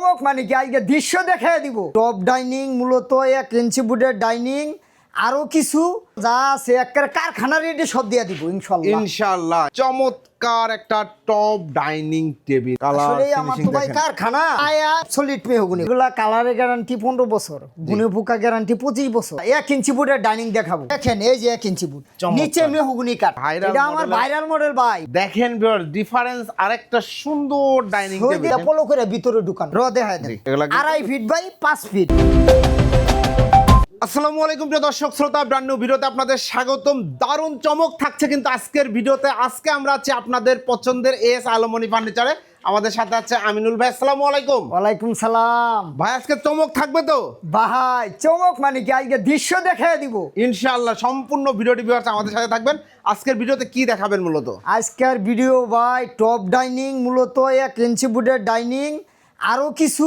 চমক মানে কি আজকে দৃশ্য দেখাই দিব। টপ ডাইনিং মূলত এক ইঞ্চি বুডের ডাইনিং আরও কিছু যা আছে একটা কারখানা রেডি সব দিয়ে দিব ইনশাল্লাহ ইনশাআল্লাহ। চমৎকার একটা টপ ডাইনিং টেবিল কালার আসলে আমার তো ভাই কারখানা। আয়া সলিড মেহগুনি এগুলা কালারের গ্যারান্টি পনেরো বছর। গুনে পোকা গ্যারান্টি পঁচিশ বছর। এক ইঞ্চি বুটের ডাইনিং দেখাবো। দেখেন এই যে এক ইঞ্চি বুট। নিচে মেহগুনি কাঠ। Viral এটা আমার ভাইরাল মডেল ভাই। দেখেন ডিফারেন্স আরেকটা সুন্দর ডাইনিং টেবিল এটা পলো করে ভিতরে ঢুকান। র দেখায় দেন। আড়াই ফিট বাই পাঁচ ফিট আসসালামু আলাইকুম প্রিয় দর্শক শ্রোতা ব্র্যান্ড নিউ ভিডিওতে আপনাদের স্বাগতম। দারুণ চমক থাকছে কিন্তু আজকের ভিডিওতে। আজকে আমরা আছি আপনাদের পছন্দের এস আলমনি ফার্নিচারে আমাদের সাথে আছে আমিনুল ভাই আসসালামু আলাইকুম। ওয়ালাইকুম সালাম। ভাই আজকে চমক থাকবে তো? ভাই চমক মানে কি? আজকে দৃশ্য দেখাই দিব। ইনশাআল্লাহ সম্পূর্ণ ভিডিওটি ভিউয়ার্স আমাদের সাথে থাকবেন। আজকের ভিডিওতে কি দেখাবেন মূলত? আজকের ভিডিও ভাই টপ ডাইনিং মূলত এক ইঞ্চি বুটের ডাইনিং আরও কিছু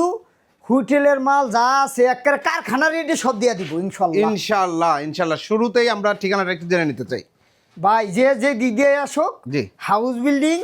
হোটেলের মাল যা আছে একের কারখানা রেডি সব দিয়ে দিব ইনশাল্লাহ। ইনশাআল্লাহ ইনশাআল্লাহ শুরুতেই আমরা ঠিকানাটা একটু জেনে নিতে চাই। ভাই যে যে দিক দিয়ে আসুক জি। হাউস বিল্ডিং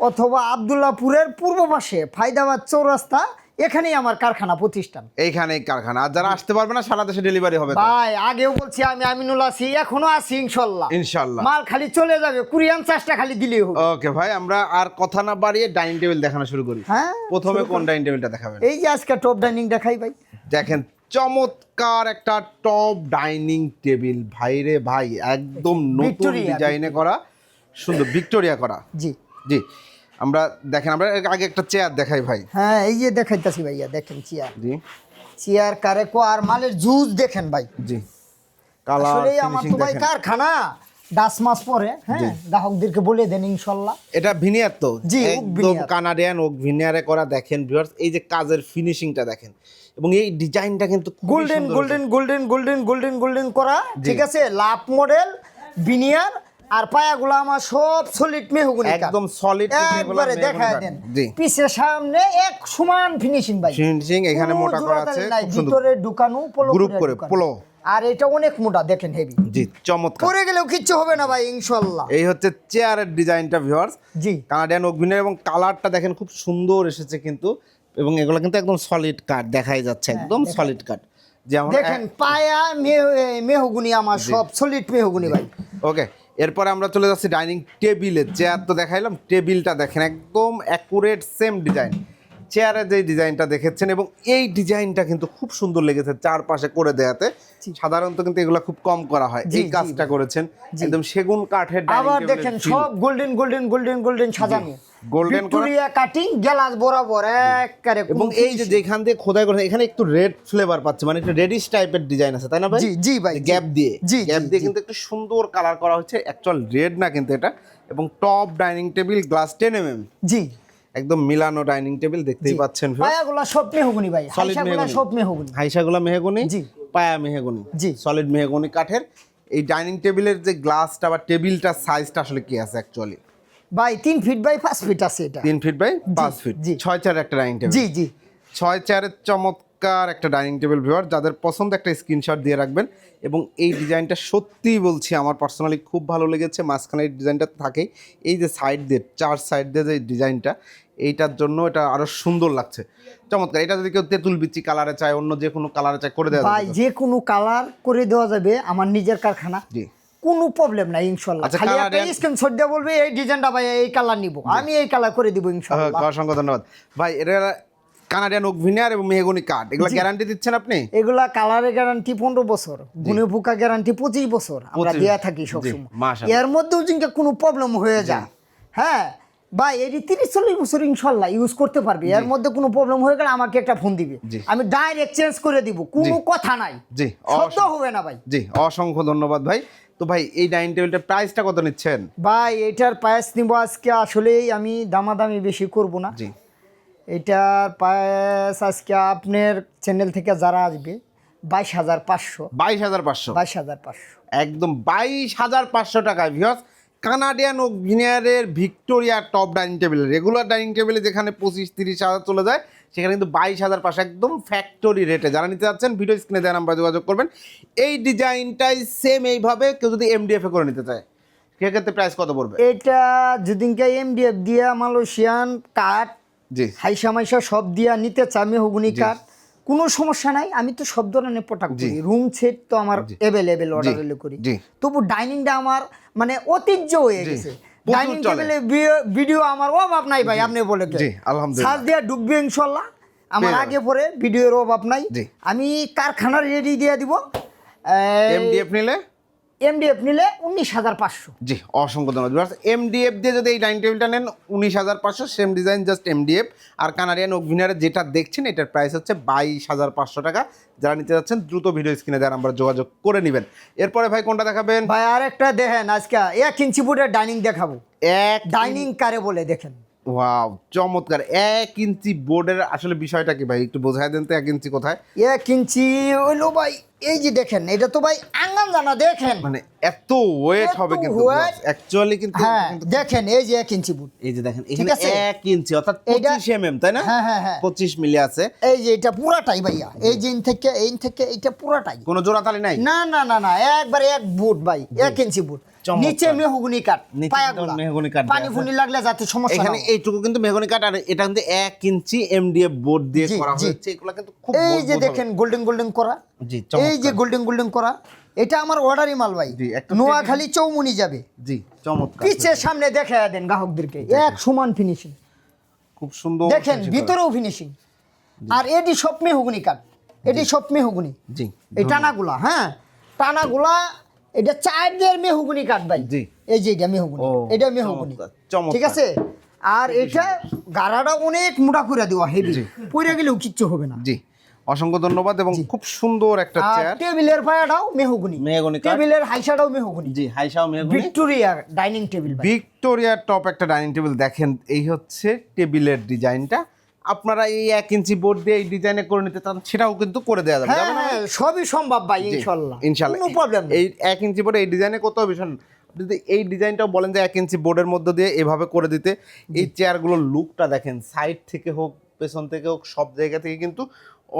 অথবা আবদুল্লাপুরের পূর্ব পাশে ফায়দাবাদ চৌরাস্তা এখানেই আমার কারখানা প্রতিষ্ঠান। এইখানে কারখানা। আর যারা আসতে পারবে না সারা দেশে ডেলিভারি হবে তো? ভাই আগেও বলছি আমি আমিনুল আছি এখনও আছি ইনশাল্লাহ। ইনশাআল্লাহ মাল খালি চলে যাবে কুরিয়ান চাষটা খালি দিলেই হবে। ওকে ভাই আমরা আর কথা না বাড়িয়ে ডাইনিং টেবিল দেখানো শুরু করি। হ্যাঁ প্রথমে কোন ডাইনিং টেবিলটা দেখাবেন? এই যে আজকে টপ ডাইনিং দেখাই ভাই। দেখেন চমৎকার একটা টপ ডাইনিং টেবিল ভাইরে ভাই একদম নতুন ডিজাইনে করা সুন্দর ভিক্টোরিয়া করা। জি। জি। আমরা দেখেন আমরা আগে একটা চেয়ার দেখাই ভাই। হ্যাঁ এই যে দেখাইতাছি ভাইয়া দেখেন চেয়ার জি। চেয়ার কারে কো আর মালের জুস দেখেন ভাই। জি। কালার আসলে আমার তো ভাই কারখানা দাস মাস পরে হ্যাঁ গ্রাহকদেরকে বলে দেন ইনশাল্লাহ। এটা ভিনিয়ার তো? জি, একদম কানাডিয়ান ওক ভিনিয়ারে করা দেখেন ভিউয়ার্স এই যে কাজের ফিনিশিংটা দেখেন। এবং এই ডিজাইনটা কিন্তু golden golden golden golden golden golden করা ঠিক আছে? লাভ মডেল বিনিয়ার আর পায়াগুলো আমার সব সলিড মেহগুনি একদম solid একবারে দেখায় দেন। জি। পিছের সামনে এক সমান ফিনিশিং ভাই। ফিনিশিং এখানে মোটা করা আছে ভিতরে ঢুকানো পোলো Group করে। পোলো। আর এটা অনেক মোটা দেখেন হেভি জি চমৎকার। পরে গেলেও কিচ্ছু হবে না ভাই ইনশাল্লাহ এই হচ্ছে চেয়ারের ডিজাইনটা ভিউয়ার্স জি। কানাডিয়ান অগ্নির এবং কালারটা দেখেন খুব সুন্দর এসেছে কিন্তু এবং এগুলো কিন্তু একদম সলিড কাঠ দেখাই যাচ্ছে একদম সলিড কাঠ। যে আমরা দেখেন পায়া মেহ- মেহগুনি আমার সব সলিড মেহগুনি ভাই। ওকে এরপরে আমরা চলে যাচ্ছি ডাইনিং টেবিলে। চেয়ার তো দেখাইলাম টেবিলটা দেখেন একদম অ্যাকুরেট সেম ডিজাইন চেয়ারের যে ডিজাইনটা দেখেছেন এবং এই ডিজাইনটা কিন্তু খুব সুন্দর লেগেছে চারপাশে করে দেয়াতে। সাধারণত কিন্তু এগুলো খুব কম করা হয়। এই কাজটা করেছেন একদম সেগুন কাঠের আবার দেখেন সব গোল্ডেন গোল্ডেন গোল্ডেন গোল্ডেন সাজানো। করা- ভিক্টোরিয়া কাটিং গ্লাস বরাবর একবারে এবং এই যে যেখান দিয়ে খোদাই করেছে এখানে একটু রেড ফ্লেভার পাচ্ছে মানে একটু রেডিশ টাইপের ডিজাইন আছে তাই না ভাই? জি, জি ভাই, গ্যাপ দিয়ে। জি, গ্যাপ দিয়ে কিন্তু একটু সুন্দর কালার করা হচ্ছে অ্যাকচুয়াল রেড না কিন্তু এটা এবং top dining table glass ten mm M জি। একদম মিলানো ডাইনিং টেবিল দেখতেই পাচ্ছেন পায়াগুলা সব মেহগুনি ভাই হাইসাগুলা মেহগনি। সব মেহগুনি। হাইসাগুলা মেহগনি জি। পায়া মেহগনি। জি। সলিড মেহগনি কাঠের। এই ডাইনিং টেবিলের যে গ্লাসটা বা টেবিলটা সাইজটা আসলে কি আছে অ্যাকচুয়ালি ভাই তিন ফিট বাই পাঁচ ফিট আছে এটা। তিন ফিট বাই পাঁচ ফিট জি। ছয় চার একটা ডাইনিং টেবিল জি জি। ছয় চেয়ারের চমৎকার একটা ডাইনিং টেবিল ভিউয়ার যাদের পছন্দ একটা স্ক্রিনশট দিয়ে রাখবেন। এবং এই ডিজাইনটা সত্যিই বলছি আমার পার্সোনালি খুব ভালো লেগেছে। মাঝখানে এই ডিজাইনটা থাকেই। এই যে সাইড দিয়ে চার সাইড দিয়ে যে ডিজাইনটা এইটার জন্য এটা আরও সুন্দর লাগছে। চমৎকার। এটা যদি কেউ তেঁতুল বিচি কালারে চায় অন্য যে কোনো কালারে চায় করে দেওয়া যায় যে কোনো কালার করে দেওয়া যাবে আমার নিজের কারখানা। জি। কোনো প্রবলেম নাই ইনশাল্লাহ। আচ্ছা, খালি একটা। স্ক্রিনশট দিয়ে বলবে এই ডিজাইনটা ভাই এই কালার নিব। আমি এই কালার করে দিব ইনশাল্লাহ। অসংখ্য ধন্যবাদ। ভাই এটা কানাডিয়ান ওক ভিনিয়ার এবং মেহগনি কাঠ এগুলো গ্যারান্টি দিচ্ছেন আপনি? এগুলা কালারের গ্যারান্টি পনেরো বছর গুনে পোকা গ্যারান্টি পঁচিশ বছর আমরা 25 দেয়া থাকি সবসময়। এর মধ্যেও কিন্তু কোনো প্রবলেম হয়ে যায় হ্যাঁ ভাই এটি তিরিশ চল্লিশ বছর ইনশাল্লাহ ইউজ করতে পারবে এর মধ্যে কোনো প্রবলেম হয়ে গেলে আমাকে একটা ফোন দিবে। আমি ডাইরেক্ট চেঞ্জ করে দিব কোনো কথা নাই। জি শব্দ হবে না ভাই। জি অসংখ্য ধন্যবাদ ভাই। তো ভাই এই ডাইনিং টেবিলটার প্রাইসটা কত নিচ্ছেন? ভাই এটার প্রাইস নিব আজকে আসলেই আমি দামাদামি বেশি করব না। জি। এটার প্রাইস আজকে আপনার চ্যানেল থেকে যারা আসবে বাইশ হাজার পাঁচশো। বাইশ হাজার পাঁচশো? বাইশ হাজার পাঁচশো। একদম বাইশ হাজার পাঁচশো টাকায় ভিওস কানাডিয়ান ও ভিনিয়ারের Victoria top dining table regular dining টেবিলে যেখানে পঁচিশ তিরিশ হাজার চলে যায় সেখানে কিন্তু বাইশ হাজার পাঁচশো একদম ফ্যাক্টরি রেটে যারা নিতে যাচ্ছেন ভিডিও স্ক্রিনে দেওয়া নাম্বার যোগাযোগ করবেন। এই ডিজাইনটাই সেম এইভাবে কেউ যদি এমডিএফ করে নিতে চায় সেক্ষেত্রে প্রাইস কত পড়বে? এটা যেদিনকে এমডিএফ দিয়ে মালয়েশিয়ান কাঠ জি। হাইসা মাইসা সব দিয়া নিতে চাই মেহগুনি কাঠ কোনো সমস্যা নাই আমি তো সব ধরনের প্রোডাক্ট করি। রুম সেট তো আমার অ্যাভেলেবেল অর্ডার করি। তবু ডাইনিংটা আমার মানে ঐতিহ্য হয়ে গেছে। ডাইনিং। টেবিলে ভিডিও আমার অভাব নাই ভাই আপনি বলে জি, আলহামদুলিল্লাহ। সাজ দিয়া ডুববে ইনশাল্লাহ। আমার আগে পরে ভিডিওর অভাব নাই। আমি কারখানার রেডি দিয়ে দিব। এমডিএফ নিলে? এমডিএফ নিলে উনিশ হাজার পাঁচশো। জি অসংখ্য ধন্যবাদ। এমডিএফ দিয়ে যদি এই ডাইনিং টেবিলটা নেন উনিশ হাজার পাঁচশো সেম ডিজাইন জাস্ট এমডিএফ আর কানাডিয়ান ওভিনারে যেটা দেখছেন এটার প্রাইস হচ্ছে বাইশ হাজার পাঁচশো টাকা। যারা নিতে যাচ্ছেন দ্রুত ভিডিও স্ক্রিনে দেওয়ার আমরা যোগাযোগ করে নেবেন। এরপরে ভাই কোনটা দেখাবেন? ভাই আরেকটা দেখেন আজকে এক ইঞ্চি ফুটের ডাইনিং দেখাবো। এক ডাইনিং কারে বলে দেখেন। ওয়াও চমৎকার। এক ইঞ্চি বোর্ডের আসলে বিষয়টা কি ভাই? একটু বোঝায় দেন তো এক ইঞ্চি কোথায়? এক ইঞ্চি ভাই এই যে দেখেন এটা তো ভাই আঙ্গাম জানা দেখেন। মানে এত ওয়েট হবে কিন্তু অ্যাকচুয়ালি কিন্তু হ্যাঁ দেখেন এই যে এক ইঞ্চি ফুট এই যে দেখেন এখানে এক ইঞ্চি অর্থাৎ পঁচিশ এম তাই না? হ্যাঁ, হ্যাঁ, হ্যাঁ। পঁচিশ মিলি আছে। এই যে এটা পুরাটাই ভাইয়া এই যে ইন থেকে এই থেকে এইটা পুরাটাই। কোনো জোড়াতালি নাই? না না না না একবার এক বুট ভাই এক ইঞ্চি বুট। নিচে মেহগুনি কাঠ পায়াগুলা। মেহগনি কাঠ পানি ফুনি লাগলে যাতে সমস্যা এখানে। এইটুকু কিন্তু মেহগনি কাঠ আর এটা কিন্তু এক ইঞ্চি এমডিএফ বোর্ড দিয়ে করা হয়েছে। এগুলো কিন্তু খুব এই যে দেখেন গোল্ডেন গোল্ডেন করা। জি এই যে গোল্ডেন গোল্ডেন করা এটা আমার অর্ডারই মাল ভাই। নোয়াখালী চৌমুনি যাবে। জি চমৎকার। পিছের সামনে দেখা দেন গ্রাহকদেরকে। এক সমান ফিনিশিং খুব সুন্দর দেখেন ভিতরেও ফিনিশিং আর এটি সব মেহগুনি কাঠ। এটি সব মেহগুনি। জি এই টানাগুলা হ্যাঁ। টানাগুলা এটা চার দিয়ে মেহগুনি কাঠ ভাই। জি। এই যে এটা মেহগুনি এটা মেহগুনি। ঠিক আছে? আর এটা গাড়াটা অনেক মোটা করে দেওয়া হেভি। পড়ে গেলেও কিচ্ছু হবে না। জি। অসংখ্য ধন্যবাদ এবং খুব সুন্দর একটা আর চেয়ার টেবিলের পায়াটাও মেহগুনি। মেহগনি। টেবিলের হাইসাটাও মেহগুনি। জি হাইসাও মেহগনি। ভিক্টোরিয়া ডাইনিং টেবিল ভাই। ভিক্টোরিয়ার টপ একটা ডাইনিং টেবিল দেখেন এই হচ্ছে টেবিলের ডিজাইনটা। আপনারা এই এক ইঞ্চি বোর্ড দিয়ে এই ডিজাইনে করে নিতে চান সেটাও কিন্তু করে দেওয়া যাবে। হ্যাঁ? হ্যাঁ সবই সম্ভব ভাই ইনশাল্লাহ। ইনশাল্লাহ। কোনো প্রবলেম এই এক ইঞ্চি বোর্ডে এই ডিজাইনে কত ভীষণ যদি এই ডিজাইনটাও বলেন যে এক ইঞ্চি বোর্ডের মধ্যে দিয়ে এভাবে করে দিতে এই চেয়ারগুলোর লুকটা দেখেন সাইড থেকে হোক পেছন থেকে হোক সব জায়গা থেকে কিন্তু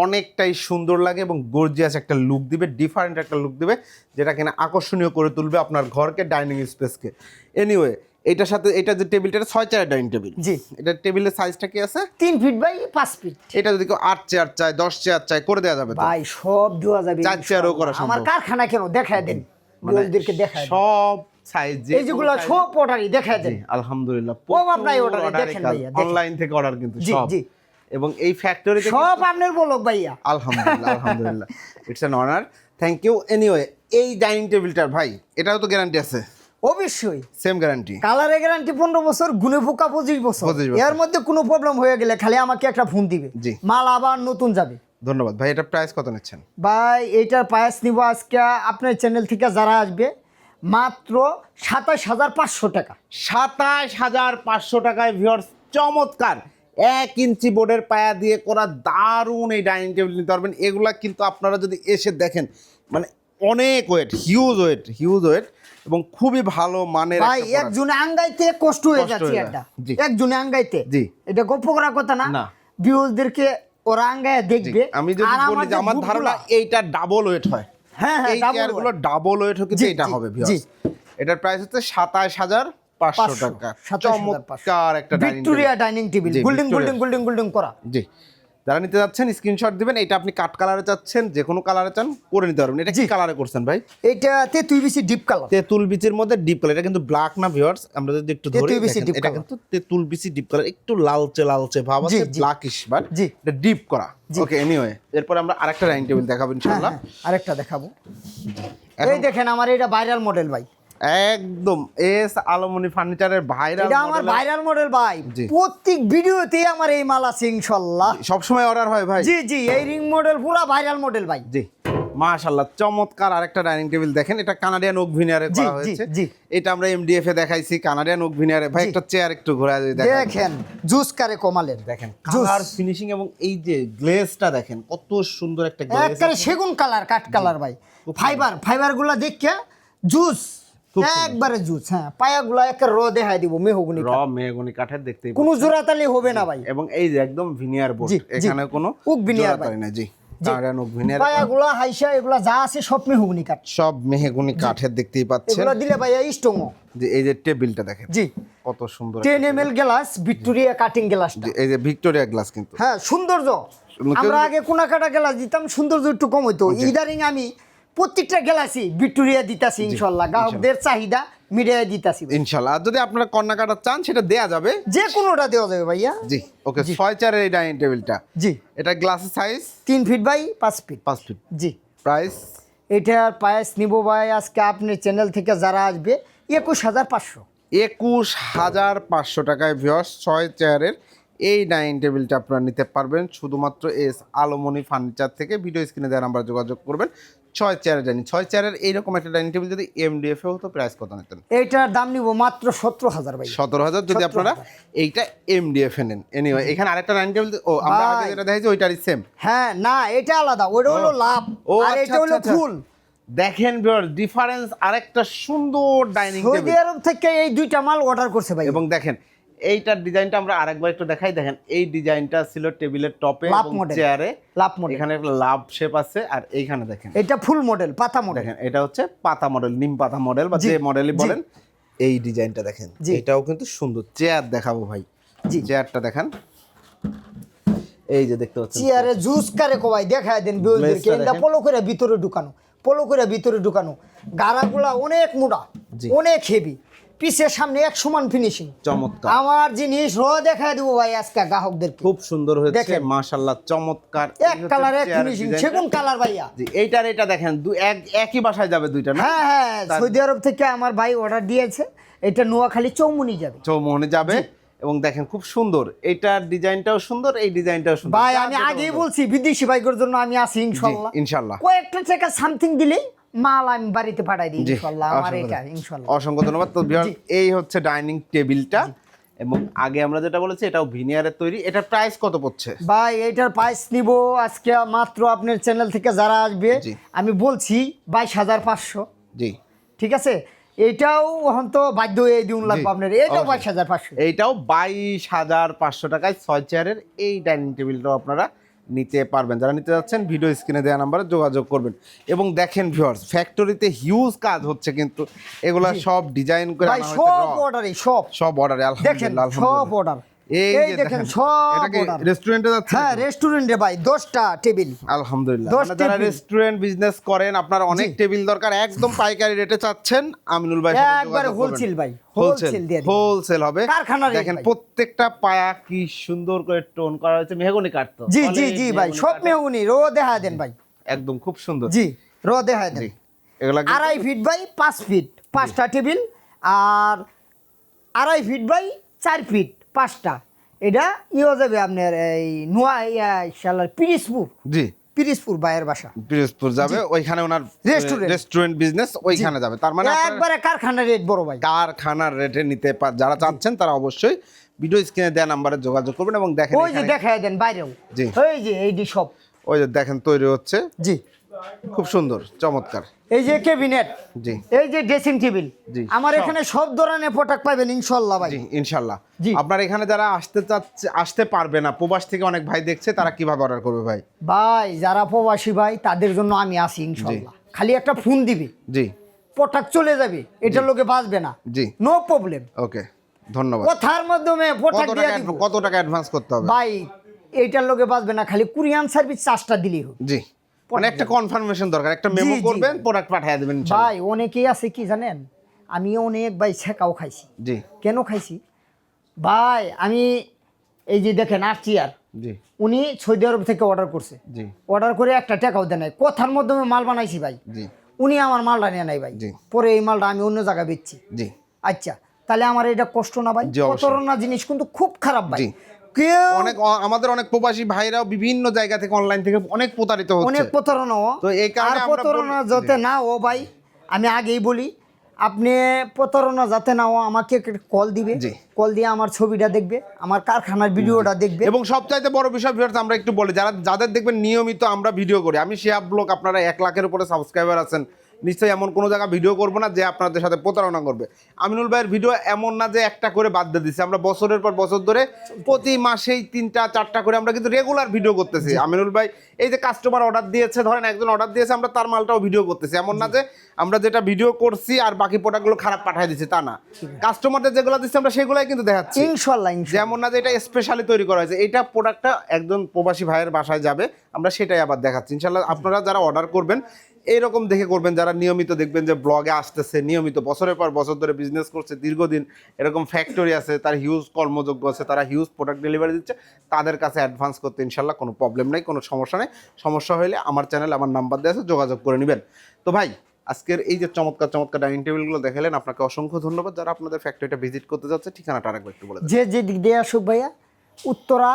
অনেকটাই সুন্দর লাগে এবং গর্জিয়াস একটা লুক দিবে ডিফারেন্ট একটা লুক দিবে যেটা কিনা আকর্ষণীয় করে তুলবে আপনার ঘরকে ডাইনিং স্পেসকে এনিওয়ে এটার সাথে এটা যে টেবিলটা ছয় চেয়ার ডাইনিং টেবিল। জি। এটা টেবিলের সাইজটা কি আছে? তিন ফিট বাই পাঁচ ফিট এটা যদি কেউ আট চেয়ার চায় দশ চেয়ার চায় করে দেওয়া যাবে ভাই সব দেওয়া যাবে। চার চেয়ারও করা ইনশাল্লাহ। আমার কারখানা কেন? দেখায় দেন। বিরোধীদেরকে দেখায় সব সাইজ এই যেগুলো সব অর্ডারই দেখায় দেন। আলহামদুলিল্লাহ। নাই order এ, দেখেন ভাইয়া, অনলাইন থেকে অর্ডার কিন্তু সব। জি। এবং এই ফ্যাক্টরিতে সব আপনার বলক ভাইয়া। আলহামদুলিল্লাহ আলহামদুলিল্লাহ। It's an honour thank you anyway এই ডাইনিং টেবিলটার ভাই এটাও তো গ্যারান্টি আছে। অবশ্যই। সেম গ্যারান্টি কালারে গ্যারান্টি পনেরো বছর গুনে পোকা পঁচিশ বছর। এর মধ্যে কোনো প্রবলেম হয়ে গেলে খালি আমাকে একটা ফোন দিবে। জি। মাল আবার নতুন যাবে। ধন্যবাদ। ভাই এটা প্রাইস কত নিচ্ছেন? ভাই এইটার পায়াস নিব আজকে আপনার চ্যানেল থেকে যারা আসবে মাত্র সাতাশ হাজার পাঁচশো টাকা। সাতাশ হাজার পাঁচশো টাকায় ভিওর্স চমৎকার। এক ইঞ্চি বোর্ডের পায়া দিয়ে করা দারুণ এই ডাইনিং টেবিল নিতে পারবেন। এগুলা কিন্তু আপনারা যদি এসে দেখেন মানে অনেক weight huge weight huge weight এবং খুবই ভালো মানের ভাই আঙ্গাইতে কষ্ট হয়ে যাচ্ছে এটা। আঙ্গাইতে। জি। এটা গল্প করার কথা না। না। ভিউজদেরকে ওরা আঙ্গায় দেখবে। আমি যদি বলি যে আমার ধারণা এইটা ডাবল ওয়েট হয়। হ্যাঁ, হ্যাঁ, এই চেয়ারগুলো ডাবল ওয়েট কিন্তু এটা হবে জি। এটার প্রাইস হচ্ছে সাতাশ হাজার পাঁচশো টাকা। চমৎকার একটা dining Victoria dining table Victoria. Golden golden golden করা। জি। যারা নিতে যাচ্ছেন স্ক্রিনশট দিবেন। এটা আপনি কাট কালারে চাচ্ছেন যে কোনো কালারে চান করে নিতে পারবেন। এটা কি কালারে করছেন ভাই? এইটাতে তুই বেশি ডিপ কালার তেঁতুল বিচির মধ্যে ডিপ কালার এটা কিন্তু ব্ল্যাক না ভিউয়ার্স আমরা যদি একটু ধরি বিচি এটা কিন্তু তেঁতুল বিচি ডিপ কালার একটু লালচে লালচে ভাব আছে ব্ল্যাকিশ বাট জি। এটা ডিপ করা। ওকে এনিওয়ে এরপর আমরা আরেকটা ডাইনিং টেবিল দেখাবো ইনশাআল্লাহ। আরেকটা দেখাবো। এই দেখেন আমার এটা ভাইরাল মডেল ভাই। একদম এস আলমনি ফার্নিচারের ভাইরাল এটা আমার ভাইরাল মডেল ভাই। প্রত্যেক ভিডিওতেই আমার এই মাল আছে ইনশাল্লাহ। সব সময় অর্ডার হয় ভাই। জি জি এই রিং মডেল পুরা ভাইরাল মডেল ভাই। জি মাশাআল্লাহ চমৎকার আরেকটা ডাইনিং টেবিল দেখেন এটা কানাডিয়ান ওক ভিনিয়ারে করা হয়েছে। জি। এটা আমরা এমডিএফ এ দেখাইছি কানাডিয়ান ওক ভিনিয়ারে ভাই একটা চেয়ার একটু ঘোরা যদি দেখেন দেখেন জুস কারে কমালের দেখেন কালার ফিনিশিং এবং এই যে গ্লেজটা দেখেন কত সুন্দর একটা গ্লেজ একবারে সেগুন কালার কাঠ কালার ভাই। ফাইবার ফাইবারগুলা দেখিয়া জুস। একবারে জুস হ্যাঁ পায়া গুলা একে র দেখাই দিব মেহগুনি র মেহগনি কাঠের দেখতেই কোনো জোড়াতালি হবে না ভাই। এবং এই যে একদম ভিনিয়ার বোর্ড। এখানে কোনো উক জোড়াতালি নাই জি পায়াগুলা হাইসা এগুলা যা আছে সব মেহগুনি কাঠ সব মেহেগুনি কাঠের দেখতেই পাচ্ছেন। এগুলা দিলে যে এই যে টেবিলটা দেখেন। জি। কত সুন্দর গ্লাস ভিক্টোরিয়া কাটিং গ্লাসটা। এই যে ভিক্টোরিয়া গ্লাস কিন্তু। হ্যাঁ সৌন্দর্য। আমরা আগে কোনা কাটা গ্লাস দিতাম সৌন্দর্য একটু কম হইতো। ইদারিং আমি প্রত্যেকটা গ্লাসই ভিক্টোরিয়া দিতাছি ইনশাল্লাহ। গ্রাহকদের চাহিদা মিডিয়ায় দিতাছি। ইনশাল্লাহ। আর যদি আপনারা কন্যা কাটা চান সেটা দেয়া যাবে। যে কোনোটা দেওয়া যাবে ভাইয়া। জি ওকে ছয় চারের এই ডাইনিং টেবিলটা। জি। এটা গ্লাসের সাইজ তিন ফিট বাই পাঁচ ফিট পাঁচ ফিট জি। প্রাইস এটার পায়েস নিব ভাই আজকে আপনি চ্যানেল থেকে যারা আসবে একুশ হাজার পাঁচশো। একুশ হাজার পাঁচশো টাকায় ভিওস ছয় চেয়ারের এই ডাইনিং টেবিলটা আপনারা নিতে পারবেন। শুধুমাত্র এস আলোমনি ফার্নিচার থেকে। ভিডিও স্ক্রিনে দেওয়ার নাম্বার যোগাযোগ করবেন। ছয় চেয়ারের ডাইনিং ছয় চেয়ারের এইরকম একটা ডাইনিং টেবিল যদি এমডিএফ হতো প্রাইস কত নিতেন? এইটার দাম নিব মাত্র সতেরো হাজার ভাই। সতেরো হাজার যদি আপনারা এইটা এমডিএফ এ নেন। এনিওয়ে এখানে আরেকটা ডাইনিং টেবিল ও আমরা আগে যেটা দেখেছি ওইটারই সেম হ্যাঁ না এটা আলাদা ওটা হলো লাভ ও আর আচ্ছা, এটা হলো আচ্ছা, আচ্ছা। ফুল। দেখেন ডিফারেন্স আরেকটা সুন্দর ডাইনিং সৌদি আরব থেকে এই দুইটা মাল অর্ডার করছে ভাই। এবং দেখেন এইটার ডিজাইনটা আমরা আরেকবার একটু দেখাই। দেখেন এই ডিজাইনটা ছিল টেবিলের টপে এবং চেয়ারে। লাভ মডেল এখানে একটা লাভ শেপ আছে আর এইখানে দেখেন। এটা ফুল মডেল পাতা মডেল দেখেন এটা হচ্ছে পাতা মডেল নিম পাতা মডেল বা যে মডেলই বলেন এই ডিজাইনটা দেখেন। এটাও কিন্তু সুন্দর। চেয়ার দেখাবো ভাই। জি। চেয়ারটা দেখান। এই যে দেখতে পাচ্ছেন। চেয়ারে জুস কারে কবাই দেখায় দেন Glaze এটা পলো করে ভিতরে ঢুকানো পলো করে ভিতরে ঢুকানো। গাড়াগুলা অনেক মোটা অনেক হেভি পিছের সামনে এক সমান ফিনিশিং চমৎকার। আমার জিনিস র দেখায় দেবো ভাই আজকে গ্রাহকদেরকে। খুব সুন্দর হয়েছে। মাশাআল্লাহ চমৎকার। এক কালার এক ফিনিশিং সেগুন কালার ভাইয়া। জি এইটার এটা দেখেন এক একই বাসায় যাবে দুইটা না? হ্যাঁ হ্যাঁ সৌদি আরব থেকে আমার ভাই অর্ডার দিয়েছে। এটা নোয়াখালী চৌমুনি যাবে। চৌমোহনে যাবে এবং দেখেন খুব সুন্দর এইটার ডিজাইনটাও সুন্দর এই ডিজাইনটাও সুন্দর। ভাই আমি আগেই বলছি বিদেশি বাইকের জন্য আমি আছি জি, ইনশাল্লাহ ইনশাল্লাহ কয়েকটা টাকা সামথিং দিলেই মাল আমি বাড়িতে পাঠাই দিই জি, ইনশাল্লাহ আমার এটা। ইনশাল্লাহ। অসংখ্য ধন্যবাদ। তো এই হচ্ছে ডাইনিং টেবিলটা এবং আগে আমরা যেটা বলেছি এটাও ভিনিয়ারের তৈরি। এটার প্রাইস কত পড়ছে? ভাই এইটার প্রাইস নিব আজকে মাত্র আপনার চ্যানেল থেকে যারা আসবে আমি বলছি বাইশ হাজার পাঁচশো। জি। ঠিক আছে? এটাও এখন তো বাধ্য হয়ে দিন লাগবে আপনার। এটাও। বাইশ হাজার পাঁচশো। এইটাও বাইশ হাজার পাঁচশো টাকায় ছয় চেয়ারের এই ডাইনিং টেবিলটাও আপনারা নিতে পারবেন। যারা নিতে যাচ্ছেন ভিডিও স্ক্রিনে দেওয়া নাম্বারে যোগাযোগ করবেন। এবং দেখেন ভিউয়ার্স ফ্যাক্টরিতে হিউজ কাজ হচ্ছে কিন্তু এগুলা সব ডিজাইন করে সব অর্ডারে সব। সব অর্ডারে আলহামদুলিল্লাহ সব অর্ডার এই দেখেন সব। রেস্টুরেন্টে যাচ্ছে? হ্যাঁ রেস্টুরেন্টে ভাই দশটা টেবিল আলহামদুলিল্লাহ। মানে যারা রেস্টুরেন্ট বিজনেস করেন আপনার অনেক টেবিল দরকার। একদম পাইকারি রেটে চাচ্ছেন আমিনুল ভাই একবারে ভাই, হোলসেল। হোলসেল হবে। কারখানার দেখেন প্রত্যেকটা পায়া কি সুন্দর করে টোন করা হয়েছে। মেহগনি কাঠ তো। জি জি জি ভাই সব। মেহুনি রো দেখা দেন ভাই। একদম খুব সুন্দর। জি রো দেখা দেন। এগুলা আড়াই ফিট বাই পাঁচ ফিট পাঁচটা টেবিল আর আড়াই ফিট বাই চার ফিট পাঁচটা। এটা ইয়ে যাবে আপনার এই নোয়া ইয়া শালার পিরিসপুর জি। পিরিসপুর বাইয়ের বাসা। পিরোজপুর যাবে ওইখানে ওনার Restaurant। রেস্টুরেন্ট বিজনেস ওইখানে যাবে। তার মানে একবারে কারখানা রেট বড় ভাই। কারখানার রেটে নিতে পা- যারা চাচ্ছেন তারা অবশ্যই ভিডিও স্ক্রিনে দেওয়া নাম্বারে যোগাযোগ করবেন এবং দেখেন ওই যে দেখায় দেন বাইরেও। জি। এই যে এই যে সব। ওই যে দেখেন তৈরি হচ্ছে। জি। খুব সুন্দর চমৎকার। এই যে কেবিনেট জি। এই যে ড্রেসিং টেবিল জি, আমার এখানে সব ধরনের প্রোডাক্ট পাবেন ইনশাল্লাহ ভাই। জি ইনশাল্লাহ। জি। আপনার এখানে যারা আসতে চাচ্ছে আসতে পারবে না প্রবাস থেকে অনেক ভাই দেখছে তারা কীভাবে অর্ডার করবে ভাই? ভাই যারা প্রবাসী ভাই তাদের জন্য আমি আসি ইনশাল্লাহ। খালি একটা ফোন দিবি। জি। প্রোডাক্ট চলে যাবে এটার লোকে বাঁচবে না। জি। নো প্রবলেম ওকে ধন্যবাদ। কথার মাধ্যমে প্রোডাক্ট দিয়ে দিব। কত টাকা অ্যাডভান্স করতে হবে? ভাই এইটার লোকে বাঁচবে না খালি কুরিয়ান সার্ভিস চার্জটা দিলেই হোক। জি। মানে একটা কনফার্মেশন দরকার একটা মেমো। করবেন প্রোডাক্ট পাঠিয়ে দেবেন ভাই অনেকেই আছে কি জানেন? আমি অনেক ভাই ছেঁকাও খাইছি। জি। কেন খাইছি? ভাই আমি এই যে দেখেন আর চেয়ার জি। উনি সৌদি আরব থেকে অর্ডার করছে। জি। অর্ডার করে একটা টাকাও দেয় নাই। কথার মাধ্যমে মাল বানাইছি ভাই। জি। উনি আমার মালটা নিয়ে নাই ভাই। জি। পরে এই মালটা আমি অন্য জায়গায় বেচছি। জি। আচ্ছা তাহলে আমার এটা কষ্ট না ভাই? প্রতারণা জিনিস কিন্তু খুব খারাপ ভাই। অনেক আমাদের অনেক প্রবাসী ভাইরাও বিভিন্ন জায়গা থেকে অনলাইন থেকে অনেক প্রতারিত হচ্ছে। অনেক প্রতারণা তো এই কারণে প্রতারণা যাতে না ও ভাই আমি আগেই বলি আপনি প্রতারণা যাতে না ও আমাকে কল দিবে। কল দিয়ে আমার ছবিটা দেখবে আমার কারখানার ভিডিওটা দেখবে। এবং সবচাইতে বড় বিষয় ভিউয়ার্স আমরা একটু বলি যারা যাদের দেখবেন নিয়মিত আমরা ভিডিও করি আমি শিহাব ব্লগ আপনারা এক লাখের উপরে সাবস্ক্রাইবার আছেন নিশ্চয়ই এমন কোনো জায়গা ভিডিও করব না যে আপনাদের সাথে প্রতারণা করবে। আমিনুল ভাইয়ের ভিডিও এমন না যে একটা করে বাদ দিয়ে দিচ্ছে আমরা বছরের পর বছর ধরে প্রতি মাসেই তিনটা চারটা করে আমরা কিন্তু রেগুলার ভিডিও করতেছি। আমিনুল ভাই এই যে কাস্টমার অর্ডার দিয়েছে ধরেন একজন অর্ডার দিয়েছে আমরা তার মালটাও ভিডিও করতেছি। এমন না যে আমরা যেটা ভিডিও করছি আর বাকি প্রোডাক্টগুলো খারাপ পাঠিয়ে দিচ্ছি তা না। কাস্টমারদের যেগুলো দিচ্ছে আমরা সেগুলাই কিন্তু দেখাচ্ছি। ইনশাল্লাহ যেমন না যে এটা স্পেশালি তৈরি করা হয়েছে। এটা প্রোডাক্টটা একজন প্রবাসী ভাইয়ের বাসায় যাবে আমরা সেটাই আবার দেখাচ্ছি। ইনশাল্লাহ আপনারা যারা অর্ডার করবেন এইরকম দেখে করবেন, যারা নিয়মিত দেখবেন যে ব্লগে আসতেছে, নিয়মিত বছরের পর বছর ধরে বিজনেস করছে, দীর্ঘদিন এরকম ফ্যাক্টরি আছে, তার হিউজ কর্মযোগ্য আছে, তারা হিউজ প্রোডাক্ট ডেলিভারি দিচ্ছে, তাদের কাছে অ্যাডভান্স করতে ইনশাল্লাহ কোনো প্রবলেম নেই, কোনো সমস্যা নেই। সমস্যা হলে আমার চ্যানেল আমার নাম্বার দেওয়া আছে, যোগাযোগ করে নেবেন। তো ভাই, আজকের এই যে চমৎকার চমৎকার ডাইনিং টেবিলগুলো দেখালেন, আপনাকে অসংখ্য ধন্যবাদ। যারা আপনাদের ফ্যাক্টরিটা ভিজিট করতে যাচ্ছে, ঠিকানাটা আরেকবার একটু বলে যে যে দিক দিয়ে আসুক ভাইয়া, উত্তরা,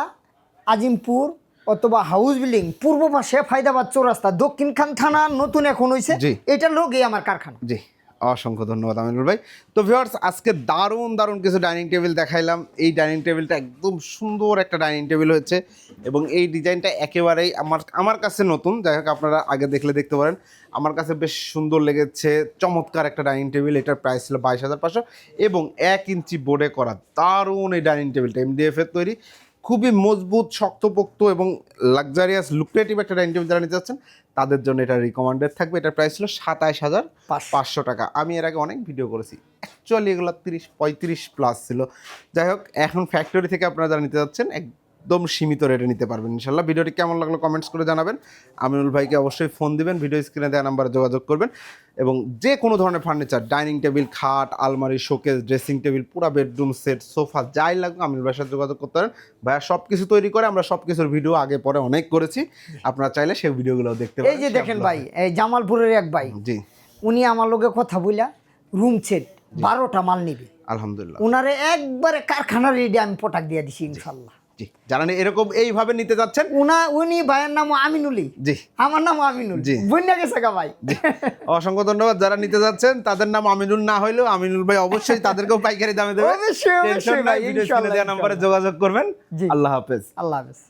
আজিমপুর অথবা হাউস বিল্ডিং পূর্ব পাশে ফায়দাবাদ চৌরাস্তা দক্ষিণ খান থানা নতুন এখন হয়েছে। এটা লোকই আমার কারখানা। জি অসংখ্য ধন্যবাদ আমিনুল ভাই। তো ভিউয়ার্স আজকে দারুণ দারুণ কিছু ডাইনিং টেবিল দেখাইলাম। এই ডাইনিং টেবিলটা একদম সুন্দর একটা ডাইনিং টেবিল হয়েছে এবং এই ডিজাইনটা একেবারেই আমার আমার কাছে নতুন। যাই হোক আপনারা আগে দেখলে দেখতে পারেন। আমার কাছে বেশ সুন্দর লেগেছে চমৎকার একটা ডাইনিং টেবিল এটার প্রাইস ছিল বাইশ হাজার পাঁচশো। এবং এক ইঞ্চি বোর্ডে করা দারুণ এই ডাইনিং টেবিলটা এমডিএফ এর তৈরি। খুবই মজবুত, শক্তপোক্ত এবং লাক্সারিয়াস লুক্রেটিভ একটা ডাইনিং টেবিল যারা নিতে চাচ্ছেন তাদের জন্য এটা রিকমেন্ডেড থাকবে। এটার প্রাইস ছিল সাতাশ হাজার পাঁচশো। টাকা। আমি এর আগে অনেক ভিডিও করেছি। অ্যাকচুয়ালি এগুলো তিরিশ, পঁয়ত্রিশ প্লাস ছিল। যাই হোক, এখন ফ্যাক্টরি থেকে আপনারা যারা নিতে যাচ্ছেন একদম সীমিত রেটে নিতে পারবেন। ইনশাল্লাহ ভিডিওটি কেমন লাগল কমেন্টস করে জানাবেন। আমিনুল ভাইকে অবশ্যই ফোন দিবেন ভিডিও স্ক্রিনে দেওয়া নাম্বারে যোগাযোগ করবেন এবং যে কোনো ধরনের ফার্নিচার ডাইনিং টেবিল খাট আলমারি শোকেস ড্রেসিং টেবিল পুরো বেডরুম সেট সোফা যাই লাগবে আমিনুল ভাইয়ের সাথে যোগাযোগ করতে পারেন। ভাইয়া সব কিছু তৈরি করে আমরা সব কিছুর ভিডিও আগে পরে অনেক করেছি। আপনারা চাইলে সেই ভিডিওগুলো দেখতে পারেন এই যে দেখেন ভাই এই জামালপুরের এক ভাই জি। উনি আমার লোকে কথা বইলা রুম সেট বারোটা মাল নিবে। আলহামদুলিল্লাহ। উনারে একবারে কারখানা রেডি আমি পটাক দিয়ে দিছি ইনশাল্লাহ জি। যারা এরকম এইভাবে নিতে যাচ্ছেন? উনা উনি ভাইয়ের নাম আমিনুলি। জি। আমার নাম আমিনুল। জি। বন্যা গেছে ভাই। অসংখ্য ধন্যবাদ যারা নিতে যাচ্ছেন। তাদের নাম আমিনুল না হইলেও আমিনুল ভাই অবশ্যই তাদেরকেও পাইকারি দামে দেবে। অবশ্যই, অবশ্যই ভাই, ইনশাআল্লাহ ইনশাল্লাহ, দেওয়া নম্বরে যোগাযোগ করবেন। আল্লাহ হাফেজ। আল্লাহ হাফেজ।